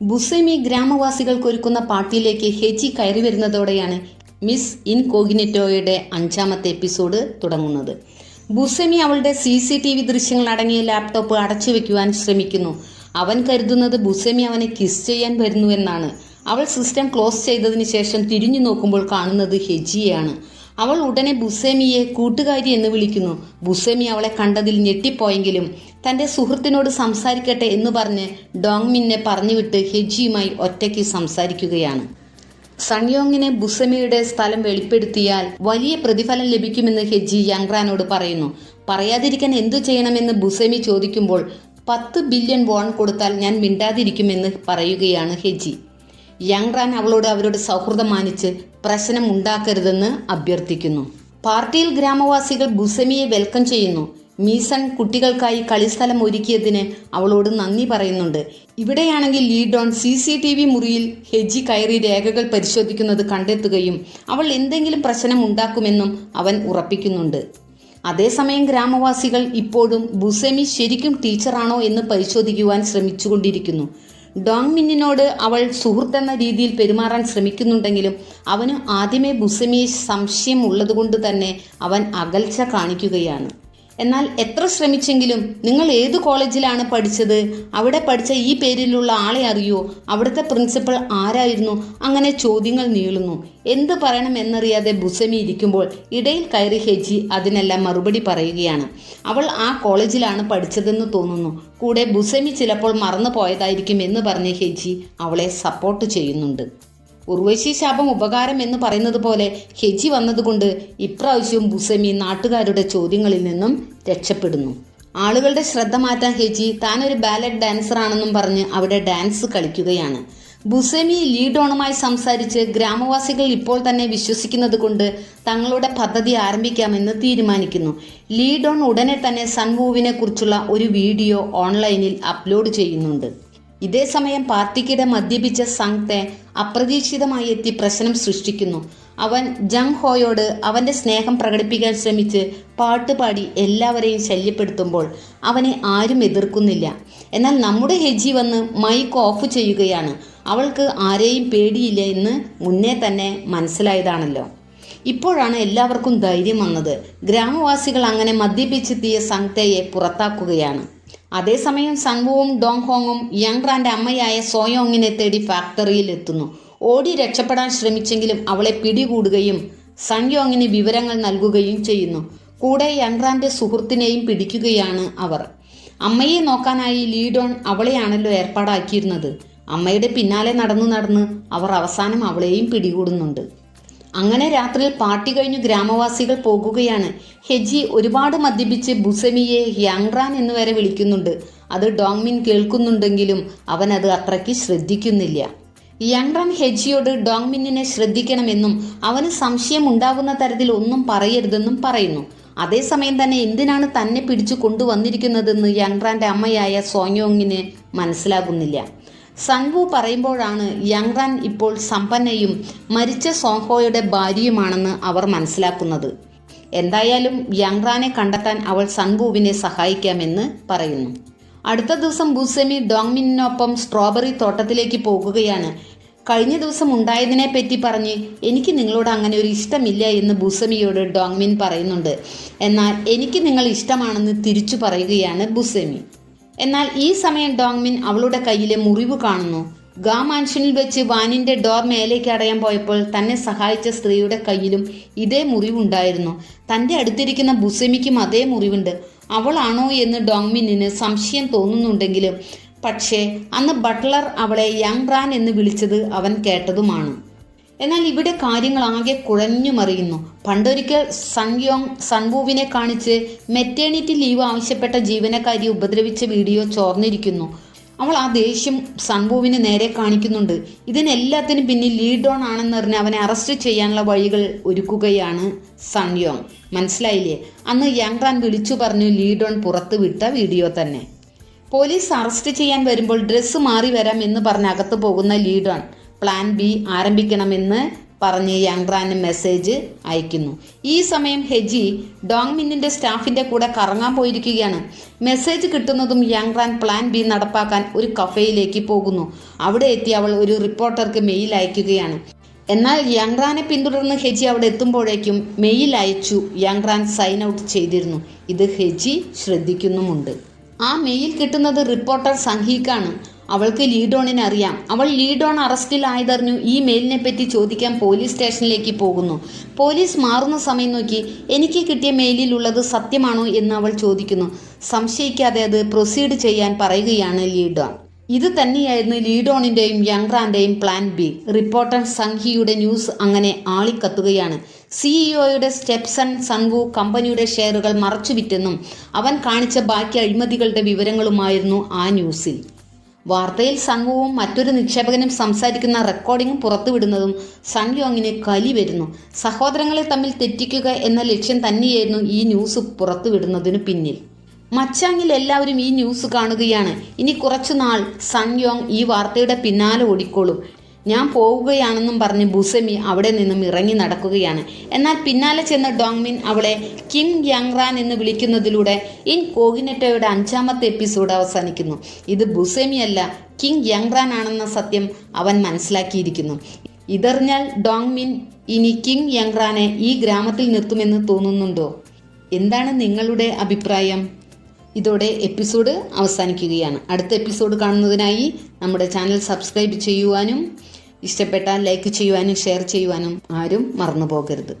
ബുസേമി ഗ്രാമവാസികൾക്കൊരുക്കുന്ന പാർട്ടിയിലേക്ക് ഹെജി കയറി വരുന്നതോടെയാണ് മിസ് ഇൻകോഗ്നിറ്റോയുടെ അഞ്ചാമത്തെ എപ്പിസോഡ് തുടങ്ങുന്നത്. ബുസേമി അവളുടെ സി സി ടി വി ദൃശ്യങ്ങൾ അടങ്ങിയ ലാപ്ടോപ്പ് അടച്ചു വെക്കുവാൻ ശ്രമിക്കുന്നു. അവൻ കരുതുന്നത് ബുസേമി അവനെ കിസ് ചെയ്യാൻ വരുന്നുവെന്നാണ് അവൾ സിസ്റ്റം ക്ലോസ് ചെയ്തതിന് ശേഷം തിരിഞ്ഞു നോക്കുമ്പോൾ കാണുന്നത് ഹെജിയെയാണ്. അവൾ ഉടനെ ബുസേമിയെ കൂട്ടുകാരി എന്ന് വിളിക്കുന്നു. ബുസേമി അവളെ കണ്ടതിൽ ഞെട്ടിപ്പോയെങ്കിലും തന്റെ സുഹൃത്തിനോട് സംസാരിക്കട്ടെ എന്ന് പറഞ്ഞ് ഡോങ്മിന്നെ പറഞ്ഞുവിട്ട് ഹെജിയുമായി ഒറ്റയ്ക്ക് സംസാരിക്കുകയാണ്. സൺയോങ്ങിനെ ബുസമിയുടെ സ്ഥലം വെളിപ്പെടുത്തിയാൽ വലിയ പ്രതിഫലം ലഭിക്കുമെന്ന് ഹെജി യങ്റാനോട് പറയുന്നു. പറയാതിരിക്കാൻ എന്തു ചെയ്യണമെന്ന് ബുസമി ചോദിക്കുമ്പോൾ പത്ത് ബില്യൺ വോൺ കൊടുത്താൽ ഞാൻ മിണ്ടാതിരിക്കുമെന്ന് പറയുകയാണ് ഹെജി. യങ്റാൻ അവളോട് അവരുടെ സൗഹൃദം മാനിച്ച് പ്രശ്നം ഉണ്ടാക്കരുതെന്ന് അഭ്യർത്ഥിക്കുന്നു. പാർട്ടിയിൽ ഗ്രാമവാസികൾ ബുസമിയെ വെൽക്കം ചെയ്യുന്നു. മീസൺ കുട്ടികൾക്കായി കളിസ്ഥലം ഒരുക്കിയതിന് അവളോട് നന്ദി പറയുന്നുണ്ട്. ഇവിടെയാണെങ്കിൽ Leedon C C T V മുറിയിൽ ഹെജി കയറി രേഖകൾ പരിശോധിക്കുന്നത് കണ്ടെത്തുകയും അവൾ എന്തെങ്കിലും പ്രശ്നം ഉണ്ടാക്കുമെന്നും അവൻ ഉറപ്പിക്കുന്നുണ്ട്. അതേസമയം ഗ്രാമവാസികൾ ഇപ്പോഴും ബുസെമി ശരിക്കും ടീച്ചറാണോ എന്ന് പരിശോധിക്കുവാൻ ശ്രമിച്ചുകൊണ്ടിരിക്കുന്നു. ഡോങ് മിന്നിനോട് അവൾ സുഹൃത്തെന്ന രീതിയിൽ പെരുമാറാൻ ശ്രമിക്കുന്നുണ്ടെങ്കിലും അവന് ആദ്യമേ ബുസമിയെ സംശയം ഉള്ളതുകൊണ്ട് തന്നെ അവൻ അകൽച്ച കാണിക്കുകയാണ്. എന്നാൽ എത്ര ശ്രമിച്ചെങ്കിലും നിങ്ങൾ ഏത് കോളേജിലാണ് പഠിച്ചത്? അവിടെ പഠിച്ച ഈ പേരിലുള്ള ആളെ അറിയോ? അവിടുത്തെ പ്രിൻസിപ്പൾ ആരായിരുന്നു? അങ്ങനെ ചോദ്യങ്ങൾ നീളുന്നു. എന്ത് പറയണം എന്നറിയാതെ ബുസമി ഇരിക്കുമ്പോൾ ഇടയിൽ കയറി ഹെജി അതിനെല്ലാം മറുപടി പറയുകയാണ്. അവൾ ആ കോളേജിലാണ് പഠിച്ചതെന്ന് തോന്നുന്നു. കൂടെ ബുസമി ചിലപ്പോൾ മറന്നു പോയതായിരിക്കും എന്ന് പറഞ്ഞ് ഹെജി അവളെ സപ്പോർട്ട് ചെയ്യുന്നുണ്ട്. ഉർവശി ശാപം ഉപകാരം എന്ന് പറയുന്നത് പോലെ ഹെജി വന്നതുകൊണ്ട് ഇപ്രാവശ്യവും ബുസമി നാട്ടുകാരുടെ ചോദ്യങ്ങളിൽ നിന്നും രക്ഷപ്പെടുന്നു. ആളുകളുടെ ശ്രദ്ധ മാറ്റാൻ ഹെജി താൻ ഒരു ബാലറ്റ് ഡാൻസർ ആണെന്നും പറഞ്ഞ് അവിടെ ഡാൻസ് കളിക്കുകയാണ്. ബുസമി ലീഡോണുമായി സംസാരിച്ച് ഗ്രാമവാസികൾ ഇപ്പോൾ തന്നെ വിശ്വസിക്കുന്നത് കൊണ്ട് തങ്ങളുടെ പദ്ധതി ആരംഭിക്കാമെന്ന് തീരുമാനിക്കുന്നു. ലീഡോൺ ഉടനെ തന്നെ സൺവൂവിനെ കുറിച്ചുള്ള ഒരു വീഡിയോ ഓൺലൈനിൽ അപ്ലോഡ് ചെയ്യുന്നുണ്ട്. ഇതേ സമയം പാർട്ടിക്കിടെ മദ്യപിച്ച സംഗ്തെ അപ്രതീക്ഷിതമായി എത്തി പ്രശ്നം സൃഷ്ടിക്കുന്നു. അവൻ ജങ് ഹോയോട് അവന്റെ സ്നേഹം പ്രകടിപ്പിക്കാൻ ശ്രമിച്ച് പാട്ടുപാടി എല്ലാവരെയും ശല്യപ്പെടുത്തുമ്പോൾ അവനെ ആരും എതിർക്കുന്നില്ല. എന്നാൽ നമ്മുടെ ഹെജി വന്ന് മൈക്ക് ഓഫ് ചെയ്യുകയാണ്. അവൾക്ക് ആരെയും പേടിയില്ല എന്ന് മുന്നേ തന്നെ മനസ്സിലായതാണല്ലോ. ഇപ്പോഴാണ് എല്ലാവർക്കും ധൈര്യം വന്നത്. ഗ്രാമവാസികൾ അങ്ങനെ മദ്യപിച്ചെത്തിയ സംഗ്തയെ പുറത്താക്കുകയാണ്. അതേസമയം സങ്വുവും ഡോങ് ഹോങ്ങും യങ് റാന്റെ അമ്മയായ സോയോങ്ങിനെ തേടി ഫാക്ടറിയിൽ എത്തുന്നു ഓടി രക്ഷപ്പെടാൻ ശ്രമിച്ചെങ്കിലും അവളെ പിടികൂടുകയും സൺയോങ്ങിന് വിവരങ്ങൾ നൽകുകയും ചെയ്യുന്നു. കൂടെ യങ് റാന്റെ സുഹൃത്തിനെയും പിടിക്കുകയാണ് അവർ. അമ്മയെ നോക്കാനായി ലീഡോൺ അവളെയാണല്ലോ ഏർപ്പാടാക്കിയിരുന്നത്. അമ്മയുടെ പിന്നാലെ നടന്നു നടന്ന് അവർ അവസാനം അവളെയും പിടികൂടുന്നുണ്ട്. അങ്ങനെ രാത്രിയിൽ പാർട്ടി കഴിഞ്ഞു ഗ്രാമവാസികൾ പോകുകയാണ്. ഹെജി ഒരുപാട് മദ്യപിച്ച് ബുസമിയെ യാങ്റാൻ എന്ന് വരെ വിളിക്കുന്നുണ്ട്. അത് ഡോങ്മിൻ കേൾക്കുന്നുണ്ടെങ്കിലും അവൻ അത് അത്രയ്ക്ക് ശ്രദ്ധിക്കുന്നില്ല. യങ്റാൻ ഹെജിയോട് ഡോങ്മിന്നിനെ ശ്രദ്ധിക്കണമെന്നും അവന് സംശയം ഉണ്ടാകുന്ന തരത്തിൽ ഒന്നും പറയരുതെന്നും പറയുന്നു. അതേസമയം തന്നെ എന്തിനാണ് തന്നെ പിടിച്ചു കൊണ്ടുവന്നിരിക്കുന്നതെന്ന് യാങ്റാന്റെ അമ്മയായ സോങ്യോങ്ങിന് മനസ്സിലാകുന്നില്ല. സൺവു പറയുമ്പോഴാണ് യങ്റാൻ ഇപ്പോൾ സമ്പന്നയും മരിച്ച സോഹോയുടെ ഭാര്യയുമാണെന്ന് അവർ മനസ്സിലാക്കുന്നത്. എന്തായാലും യങ്റാനെ കണ്ടെത്താൻ അവൾ സൺവുവിനെ സഹായിക്കാമെന്ന് പറയുന്നു. അടുത്ത ദിവസം ബുസെമി ഡോങ്മിനൊപ്പം സ്ട്രോബെറി തോട്ടത്തിലേക്ക് പോകുകയാണ്. കഴിഞ്ഞ ദിവസം ഉണ്ടായതിനെ പറ്റി പറഞ്ഞ് എനിക്ക് നിങ്ങളോട് അങ്ങനെ ഒരു ഇഷ്ടമില്ല എന്ന് ബുസമിയോട് ഡോങ്മിൻ പറയുന്നുണ്ട്. എന്നാൽ എനിക്ക് നിങ്ങൾ ഇഷ്ടമാണെന്ന് തിരിച്ചു പറയുകയാണ് ബുസെമി എന്നാൽ ഈ സമയം ഡോങ്മിൻ അവളുടെ കയ്യിലെ മുറിവ് കാണുന്നു. ഗാ മാൻഷനിൽ വെച്ച് വാനിന്റെ ഡോർ മേലേക്ക് അടയാൻ പോയപ്പോൾ തന്നെ സഹായിച്ച സ്ത്രീയുടെ കയ്യിലും ഇതേ മുറിവുണ്ടായിരുന്നു. തന്റെ അടുത്തിരിക്കുന്ന ബുസമിക്കും അതേ മുറിവുണ്ട്. അവളാണോ എന്ന് ഡോങ്മിന്നിന് സംശയം തോന്നുന്നുണ്ടെങ്കിലും പക്ഷേ അന്ന് ബട്ട്ലർ അവളെ യങ് റാൻ എന്ന് വിളിച്ചത് അവൻ കേട്ടതുമാണ്. എന്നാൽ ഇവിടെ കാര്യങ്ങൾ ആകെ കുഴഞ്ഞു മറിയുന്നു പണ്ടൊരിക്കൽ സൺയോങ് സൺവൂവിനെ കാണിച്ച് മെറ്റേണിറ്റി ലീവ് ആവശ്യപ്പെട്ട ജീവനക്കാരിയെ ഉപദ്രവിച്ച വീഡിയോ ചോർന്നിരിക്കുന്നു. അവൾ ആ ദേഷ്യം സൺവൂവിന് നേരെ കാണിക്കുന്നുണ്ട്. ഇതിനെല്ലാത്തിനും പിന്നിൽ ലീഡോൺ ആണെന്നറിഞ്ഞ് അവനെ അറസ്റ്റ് ചെയ്യാനുള്ള വഴികൾ ഒരുക്കുകയാണ് സൺയോങ്. മനസ്സിലായില്ലേ? അന്ന് യങ് റാൻ വിളിച്ചു പറഞ്ഞു ലീഡോൺ പുറത്ത് വിട്ട വീഡിയോ തന്നെ. പോലീസ് അറസ്റ്റ് ചെയ്യാൻ വരുമ്പോൾ ഡ്രസ്സ് മാറി വരാം എന്ന് പറഞ്ഞ് അകത്ത് പോകുന്ന ലീഡോൺ പ്ലാൻ ബി ആരംഭിക്കണമെന്ന് പറഞ്ഞ് യാങ്റാന് മെസ്സേജ് അയക്കുന്നു. ഈ സമയം ഹെജി ഡോങ്മിന്നിന്റെ സ്റ്റാഫിന്റെ കൂടെ കറങ്ങാൻ പോയിരിക്കുകയാണ്. മെസ്സേജ് കിട്ടുന്നതും യാങ്റാൻ പ്ലാൻ ബി നടപ്പാക്കാൻ ഒരു കഫേയിലേക്ക് പോകുന്നു. അവിടെ എത്തി അവൾ ഒരു റിപ്പോർട്ടർക്ക് മെയിൽ അയക്കുകയാണ്. എന്നാൽ യാങ്റാനെ പിന്തുടർന്ന് ഹെജി അവിടെ എത്തുമ്പോഴേക്കും മെയിൽ അയച്ചു യാങ്റാൻ സൈൻ ഔട്ട് ചെയ്തിരുന്നു. ഇത് ഹെജി ശ്രദ്ധിക്കുന്നുമുണ്ട്. ആ മെയിൽ കിട്ടുന്നത് റിപ്പോർട്ടർ സംഹീക്കാണ്. അവൾക്ക് ലീഡോണിനെ അറിയാം. അവൾ ലീഡോൺ അറസ്റ്റിലായതറിഞ്ഞു ഈ മെയിലിനെ പറ്റി ചോദിക്കാൻ പോലീസ് സ്റ്റേഷനിലേക്ക് പോകുന്നു. പോലീസ് മാറുന്ന സമയം നോക്കി എനിക്ക് കിട്ടിയ മെയിലിലുള്ളത് സത്യമാണോ എന്ന് അവൾ ചോദിക്കുന്നു. സംശയിക്കാതെ അത് പ്രൊസീഡ് ചെയ്യാൻ പറയുകയാണ് ലീഡോൺ. ഇത് തന്നെയായിരുന്നു ലീഡോണിന്റെയും യങ്റാന്റെയും പ്ലാൻ ബി. റിപ്പോർട്ടർ സംഹിയുടെ ന്യൂസ് അങ്ങനെ ആളിക്കത്തുകയാണ്. സിഇഒയുടെ സ്റ്റെപ്സൺ സൺവു കമ്പനിയുടെ ഷെയറുകൾ മറച്ചുവിറ്റെന്നും അവൻ കാണിച്ച ബാക്കി അഴിമതികളുടെ വിവരങ്ങളുമായിരുന്നു ആ ന്യൂസിൽ. വാർത്തയിൽ സംഘവും മറ്റൊരു നിക്ഷേപകനും സംസാരിക്കുന്ന റെക്കോർഡിംഗ് പുറത്തുവിടുന്നതും സൺ യോങ്ങിന് കലി വരുന്നു. സഹോദരങ്ങളെ തമ്മിൽ തെറ്റിക്കുക എന്ന ലക്ഷ്യം തന്നെയായിരുന്നു ഈ ന്യൂസ് പുറത്തുവിടുന്നതിനു പിന്നിൽ. മച്ചാങ്ങിൽ എല്ലാവരും ഈ ന്യൂസ് കാണുകയാണ്. ഇനി കുറച്ചുനാൾ സൺ ഈ വാർത്തയുടെ പിന്നാലെ ഓടിക്കോളും. ഞാൻ പോവുകയാണെന്നും പറഞ്ഞ് ബുസമി അവിടെ നിന്നും ഇറങ്ങി നടക്കുകയാണ്. എന്നാൽ പിന്നാലെ ചെന്ന ഡോങ്മിൻ അവളെ കിം യാങ്റാൻ എന്ന് വിളിക്കുന്നതിലൂടെ ഇൻ കോഗിനെറ്റോയുടെ അഞ്ചാമത്തെ എപ്പിസോഡ് അവസാനിക്കുന്നു. ഇത് ബുസമി അല്ല കിങ് യാങ്റാൻ ആണെന്ന സത്യം അവൻ മനസ്സിലാക്കിയിരിക്കുന്നു. ഇതറിഞ്ഞാൽ ഡോങ്മിൻ ഇനി കിങ് യങ്റാനെ ഈ ഗ്രാമത്തിൽ നിർത്തുമെന്ന് തോന്നുന്നുണ്ടോ? എന്താണ് നിങ്ങളുടെ അഭിപ്രായം? ഇതോടെ എപ്പിസോഡ് അവസാനിക്കുകയാണ്. അടുത്ത എപ്പിസോഡ് കാണുന്നതിനായി നമ്മുടെ ചാനൽ സബ്സ്ക്രൈബ് ചെയ്യുവാനും ഇഷ്ടപ്പെട്ടാൽ ലൈക്ക് ചെയ്യുവാനും ഷെയർ ചെയ്യുവാനും ആരും മറന്നു പോകരുത്